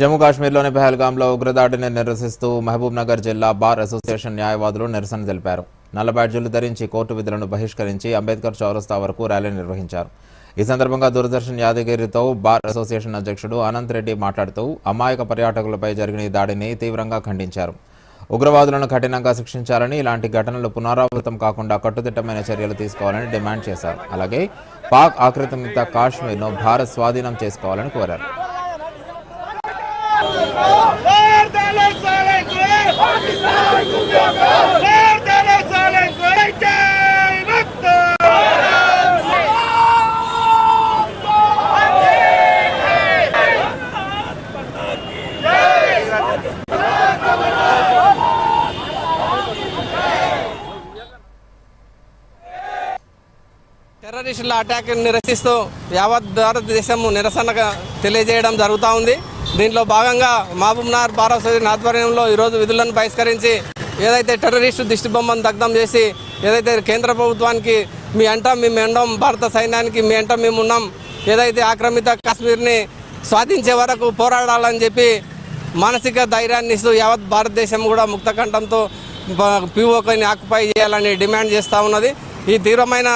జమ్మూ కాశ్మీర్లోని పెహల్గాంలో ఉగ్రదాడిని నిరసిస్తూ మహబూబ్ నగర్ జిల్లా బార్ అసోసియేషన్ న్యాయవాదులు నిరసన తెలిపారు. నల్ల బ్యాడ్జీలు ధరించి కోర్టు విధులను బహిష్కరించి అంబేద్కర్ చౌరస్తా వరకు ర్యాలీ నిర్వహించారు. ఈ సందర్భంగా దూరదర్శన్ యాదగిరితో బార్ అసోసియేషన్ అధ్యక్షుడు అనంత్ రెడ్డి మాట్లాడుతూ అమాయక పర్యాటకులపై జరిగిన ఈ దాడిని తీవ్రంగా ఖండించారు. ఉగ్రవాదులను కఠినంగా శిక్షించాలని ఇలాంటి ఘటనలు పునరావృతం కాకుండా కట్టుదిట్టమైన చర్యలు తీసుకోవాలని డిమాండ్ చేశారు. అలాగే పాక్ ఆక్రమిత కాశ్మీర్ను భారత్ స్వాధీనం చేసుకోవాలని కోరారు. టెర్రరిస్టుల అటాక్ నిరసిస్తూ యావత్ భారతదేశం నిరసనగా తెలియజేయడం జరుగుతూ ఉంది. దీంట్లో భాగంగా మహబూబ్నార్ బార్ అసోసియేషన్ ఆధ్వర్యంలో ఈరోజు విధులను బహిష్కరించి ఏదైతే టెర్రరిస్టు దిష్టి బొమ్మను దగ్ధం చేసి ఏదైతే కేంద్ర ప్రభుత్వానికి మీ అంట మేము ఎండం భారత సైన్యానికి మీ అంట మేము ఉన్నాం ఏదైతే ఆక్రమిత కాశ్మీర్ని స్వాధించే వరకు పోరాడాలని చెప్పి మానసిక ధైర్యాన్ని ఇస్తూ యావత్ భారతదేశం కూడా ముక్తకంఠంతో పీఓకని ఆక్యుపై చేయాలని డిమాండ్ చేస్తూ ఉన్నది. ఈ తీవ్రమైన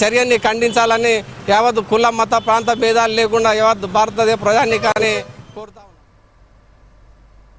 చర్యని ఖండించాలని యావత్ కుల మత ప్రాంత భేదాలు లేకుండా యావత్ భారతదేశ ప్రజానికాన్ని కోరుతా